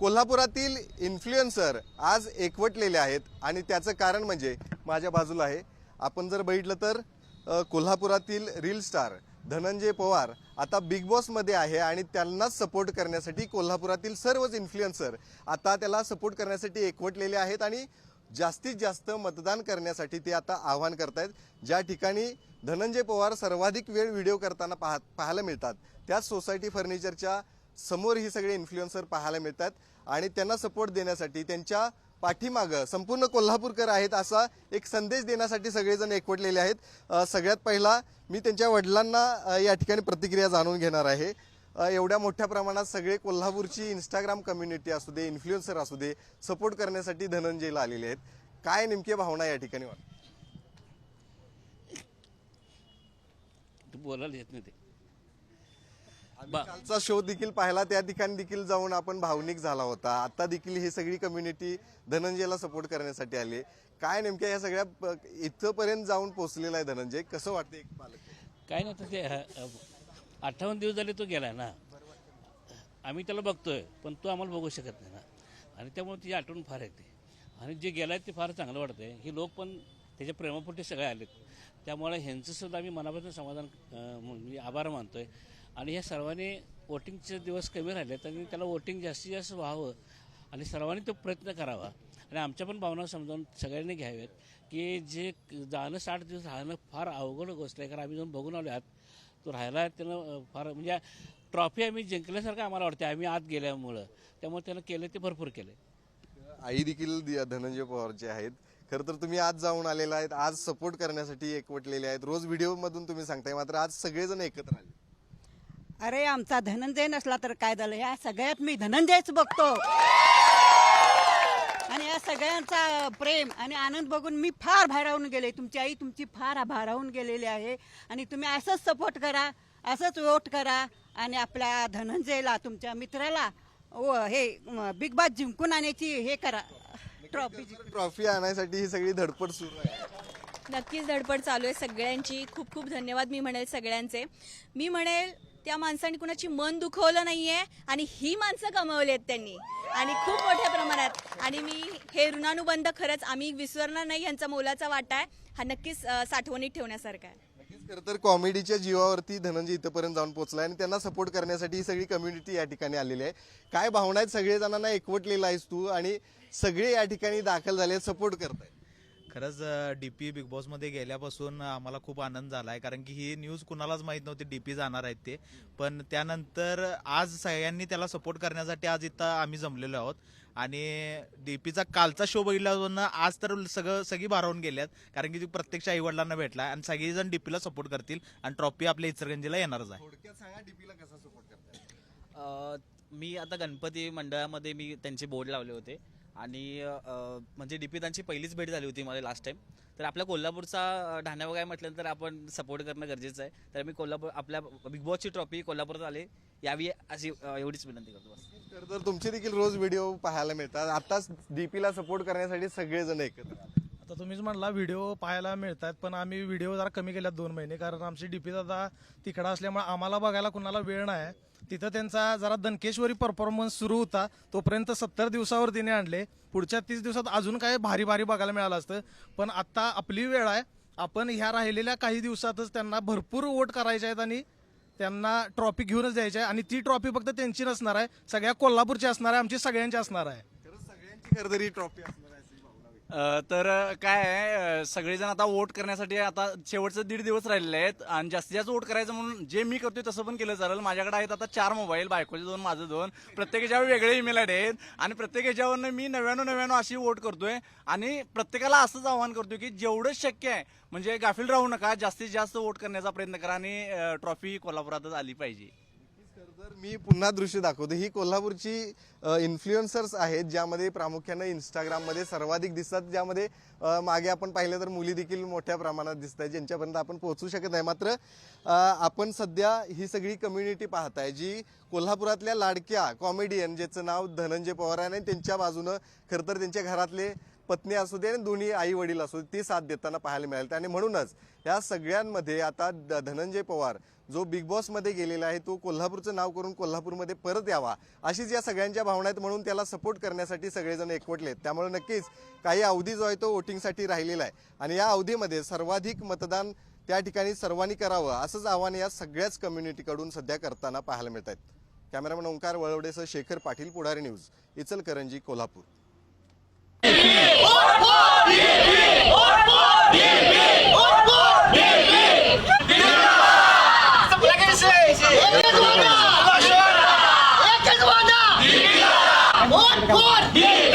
कोल्हापुरातील इन्फ्लुएन्सर आज एकवटलेले आहेत आणि त्याचं कारण म्हणजे माझ्या बाजूला आहे. आपण जर बघितलं तर कोल्हापुरातील रील स्टार धनंजय पवार आता बिग बॉसमध्ये आहे आणि त्यांनाच सपोर्ट करण्यासाठी कोल्हापुरातील सर्वच इन्फ्लुएन्सर आता त्याला सपोर्ट करण्यासाठी एकवटलेले आहेत आणि जास्तीत जास्त मतदान करण्यासाठी ते आता आवाहन करतायत. ज्या ठिकाणी धनंजय पवार सर्वाधिक वेळ व्हिडिओ करताना पाहा पाहायला मिळतात त्याच सोसायटी फर्निचरच्या समोर ही सगळे इन्फ्लुएन्सर पाहायला मिळतात आणि त्यांना सपोर्ट देण्यासाठी त्यांच्या पाठीमागं संपूर्ण कोल्हापूरकर आहेत असा एक संदेश देण्यासाठी सगळेजण एकवटलेले आहेत. सगळ्यात पहिला मी त्यांच्या वडिलांना या ठिकाणी प्रतिक्रिया जाणून घेणार आहे. एवढ्या मोठ्या प्रमाणात सगळे कोल्हापूरची इंस्टाग्राम कम्युनिटी असू दे इन्फ्लुएन्सर असू दे सपोर्ट करण्यासाठी धनंजयला आलेले आहेत. काय नेमकी भावना या ठिकाणी? बोलायला येत नाही ते. कालचा शो देखील पाहिला त्या ठिकाणी देखील जाऊन आपण भावनिक झाला होता. आता देखील ही सगळी कम्युनिटी धनंजयला सपोर्ट करण्यासाठी आली काय नेमक्या या सगळ्या इथपर्यंत जाऊन पोहोचलेला आहे धनंजय? कसं वाटतं एक पालक? काय नाही तर ते अठ्ठावन्न दिवस झाले तो गेलाय ना. आम्ही त्याला बघतोय पण तो आम्हाला बघू शकत नाही ना. आणि त्यामुळे तिची आठवण फार येते. आणि जे गेलाय ते फार चांगलं वाटतंय. हे लोक पण त्याच्या प्रेमापोटी सगळे आलेत. त्यामुळे ह्यांचं सुद्धा आम्ही मनापासून समाधान म्हणजे आभार मानतोय. आणि ह्या सर्वांनी वोटिंगचे दिवस कमी राहिलेत आणि त्याला वोटिंग जास्तीत जास्त व्हावं आणि सर्वांनी तो प्रयत्न करावा. आणि आमच्या पण भावना समजावून सगळ्यांनी घ्याव्यात की जे जाणं साठ दिवस राहणं फार अवघड गोष्ट आहे कारण आम्ही जाऊन बघून आलो आत तो राहायला त्यानं फार म्हणजे ट्रॉफी आम्ही जिंकल्यासारखं आम्हाला वाटते आम्ही आत गेल्यामुळं. त्यामुळे त्यानं केलं ते भरपूर केलं. आई देखील धनंजय पवारचे आहेत. खरं तर तुम्ही आज जाऊन आलेला आहेत. आज सपोर्ट करण्यासाठी एकवटलेले आहेत. रोज व्हिडिओ मधून तुम्ही सांगताय. मात्र आज सगळेजण एकत्र आले. अरे आमचा धनंजय नसला तर काय झालं? या सगळ्यात मी धनंजयच बघतो. आणि या सगळ्यांचा प्रेम आणि आनंद बघून मी फार भारावून गेले. तुमची आई तुमची फार भारावून गेलेली आहे. आणि तुम्ही असंच सपोर्ट करा असंच वोट करा. आणि आपल्या धनंजयला तुमच्या मित्राला व हे बिग बास जिंकून आणण्याची हे करा. ट्रॉफी ट्रॉफी आणण्यासाठी ही सगळी धडपड सुरू आहे. नक्कीच धडपड चालू आहे सगळ्यांची. खूप खूप धन्यवाद मी म्हणेल सगळ्यांचे. मी म्हणेल त्या माणसाने कुणाची मन दुखवलं नाहीये आणि ही माणसं गमावली आहेत त्यांनी. आणि खूप मोठ्या प्रमाणात. आणि मी हे ऋणानुबंध खरंच आम्ही विसरणार नाही यांचा मोलाचा वाटा आहे. हा नक्कीच साठवणीत ठेवण्यासारखा आहे. नक्कीच खरं तर कॉमेडीच्या जीवावरती धनंजय इथपर्यंत जाऊन पोहोचला आणि त्यांना सपोर्ट करण्यासाठी ही सगळी कम्युनिटी या ठिकाणी आलेली आहे. काय भावना आहेत? सगळे जणांना एकवटलेला आहेस तू आणि सगळे या ठिकाणी दाखल झाले सपोर्ट करतायत. खरंच डी पी बिग बॉसमध्ये गेल्यापासून आम्हाला खूप आनंद झाला आहे कारण की ही न्यूज कुणालाच माहीत नव्हती डी पी जाणार आहेत ते. पण त्यानंतर आज सगळ्यांनी त्याला सपोर्ट करण्यासाठी आज इथं आम्ही जमलेलो आहोत. आणि डी पीचा कालचा शो बघितल्यापासून आज तर सगळं सगळी भारावून गेल्यात. कारण की प्रत्यक्ष आईवडिलांना भेटला आणि सगळेजण डीपीला सपोर्ट करतील आणि ट्रॉफी आपल्या इचरगंजीला येणारच आहे. थोडक्यात सांगा डीपीला कसा सपोर्ट मी आता गणपती मंडळामध्ये मी त्यांचे बोर्ड लावले होते. आणि म्हणजे डीपी त्यांची पहिलीच भेट झाली होती मला लास्ट टाइम तर आपल्या कोल्हापूरचा अ, ढाण्या वगैरे म्हटलं तर आपण सपोर्ट करणं गरजेचं आहे. तर मी कोल्हापूर आपल्या बिग बॉसची ट्रॉफी कोल्हापुरात आले. यावी अशी एवढीच विनंती करतो बस. तर तर तुमचे देखील रोज व्हिडिओ पाहायला मिळतात. आताच डीपीला सपोर्ट करण्यासाठी सगळेजण एकत्र आले. आता तुम्हीच म्हणला व्हिडिओ पाहायला मिळतात पण आम्ही व्हिडिओ जरा कमी केल्यात दोन महिने. कारण आमची डीपी दादा तिकडं असल्यामुळे आम्हाला बघायला कुणाला वेळ नाही. तिथं त्यांचा जरा दणकेश्वरी परफॉर्मन्स सुरू होता. तोपर्यंत सत्तर दिवसावर तिने आणले. पुढच्या तीस दिवसात अजून काय भारी भारी बघायला मिळालं असतं. पण आत्ता आपली वेळ आहे. आपण ह्या राहिलेल्या काही दिवसातच त्यांना भरपूर वोट करायचे आहेत आणि त्यांना ट्रॉफी घेऊनच द्यायची आहे. आणि ती ट्रॉफी फक्त त्यांची नसणार आहे. सगळ्या कोल्हापूरची असणार आहे. आमची सगळ्यांची असणार आहे. सगळ्यांची खरं तरी ट्रॉफी असणार आहे अशी भावना व्यक्त अ, तर अ, काय आहे अ, सगळेजण आता वोट करण्यासाठी आता शेवटचे दीड दिवस राहिलेले आहेत आणि जास्तीत जास्त वोट करायचं म्हणून जे मी करतोय तसं पण केलं चालेल. माझ्याकडे आहेत आता चार मोबाईल बायकोचे दोन माझं दोन. प्रत्येकाच्यावर वेगळे ईमेल आयडी आहेत आणि प्रत्येक याच्यावरनं मी नव्याण्णव नव्याण्णव अशी वोट करतोय आणि प्रत्येकाला असंच आवाहन करतोय की जेवढं शक्य आहे म्हणजे गाफील राहू नका जास्तीत जास्त वोट करण्याचा प्रयत्न करा आणि ट्रॉफी कोल्हापुरातच आली पाहिजे. तर मी पुन्हा दृश्य दाखवतो ही कोल्हापूरची इन्फ्लुएन्सर्स आहेत ज्यामध्ये प्रामुख्यानं इंस्टाग्राममध्ये सर्वाधिक दिसतात ज्यामध्ये मागे आपण पाहिलं तर मुली देखील मोठ्या प्रमाणात दिसत आहेत ज्यांच्यापर्यंत आपण पोहोचू शकत नाही. मात्र आपण सध्या ही सगळी कम्युनिटी पाहताय जी कोल्हापुरातल्या लाडक्या कॉमेडियन ज्याचं नाव धनंजय पवार आहे आणि त्यांच्या बाजूनं खरं तर त्यांच्या घरातले पत्नी असू दे आणि दोन्ही आई वडील असू दे ती साथ देताना पाहायला मिळाली. आणि म्हणूनच या सगळ्यांमध्ये आता द- धनंजय पवार जो बिग बॉसमध्ये गेलेला आहे तो कोल्हापूरचं नाव करून कोल्हापूरमध्ये परत यावा अशीच या सगळ्यांच्या भावना आहेत म्हणून त्याला सपोर्ट करण्यासाठी सगळेजण एकवटले आहेत त्यामुळे नक्कीच काही अवधी जो आहे तो वोटिंगसाठी राहिलेला आहे. आणि या अवधीमध्ये सर्वाधिक मतदान त्या ठिकाणी सर्वांनी करावं असंच आव्हान या सगळ्याच कम्युनिटीकडून सध्या करताना पाहायला मिळत आहेत. कॅमेरामॅन ओंकार वळवडेसह शेखर पाटील पुढारी न्यूज इचलकरंजी कोल्हापूर. Yeah!